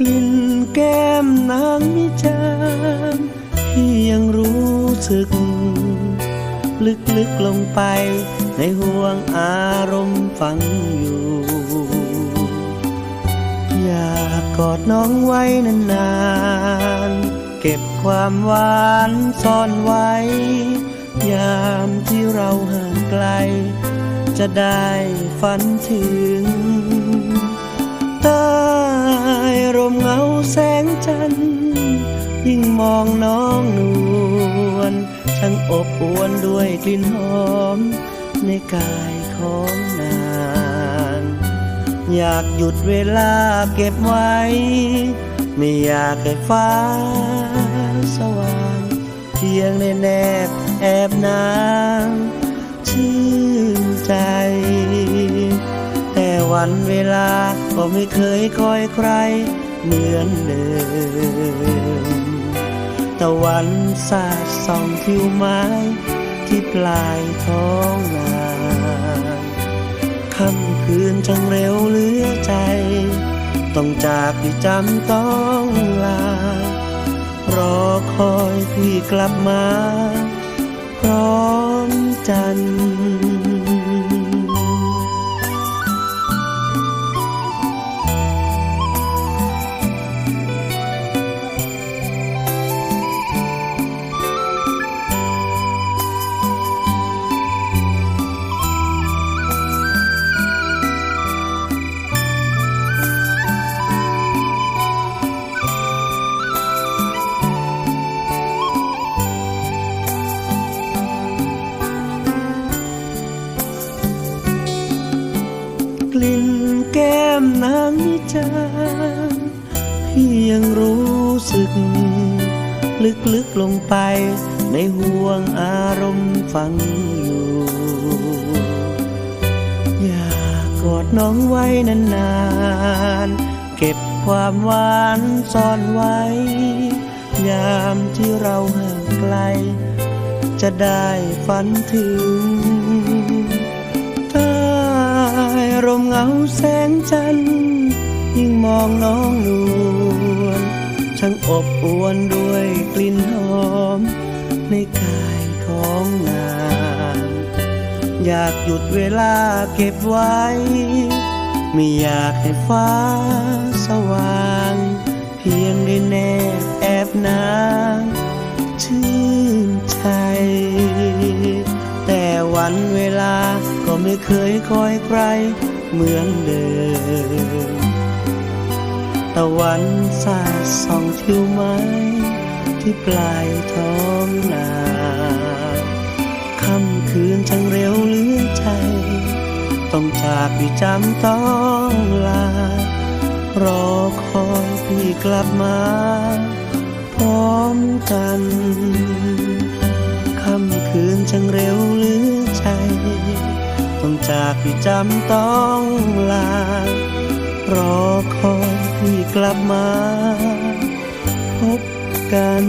กลิ่นแก้มนางมิจามพี่ยังรู้สึก ลึกๆลงไปในห่วงอารมณ์ฝังอยู่ อยากกอดน้องไว้นานๆ เก็บความหวานซ่อนไว้ ยามที่เราห่างไกล จะได้ฝันถึง ยิ่งมองน้องนวลช่างอบอวลด้วยกลิ่นหอม ในกายของนาง อยากหยุดเวลาเก็บไว้ ไม่อยากให้ฟ้าสว่างเพียงในแนบแอบนางชื่นใจ แต่วันเวลาก็ไม่เคยคอยใครเหมือนเดิม ตะวันสาดส่องทิวไม้ที่ปลายท้องนาค่ำคืนจังเร็วเหลือใจ ต้องจากพี่จำต้องลา รอคอยพี่กลับมา พร้อมจันทร์ ลิ่นแก้มนางนิจามพี่ยังรู้สึก ลึกๆลงไปในห่วงอารมณ์ฝังอยู่ อยากกอดน้องไว้นานๆ เก็บความหวานซ่อนไว้ ยามที่เราห่างไกล จะได้ฝันถึง ร่มเงาแสงจันทร์ยิ่งมองน้องนวลช่างอบอวลด้วยกลิ่นหอม ในกายของนางอยากหยุดเวลาเก็บไว้ ไม่อยากให้ฟ้าสว่าง เพียงได้แนบแอบนางชื่นใจ แต่วันเวลา ไม่เคยคอยใครเหมือนเดิม ตะวันสาดส่องทิวไม้ ที่ปลายท้องนาค่ำคืนช่างเร็วเหลือใจ ต้องจากพี่จำต้องลา รอคอยพี่กลับมา พร้อมกัน ค่ำคืนช่างเร็วเหลือ จต้องจากที่จำต้องลารอคอยพี่กลับมา พบกัน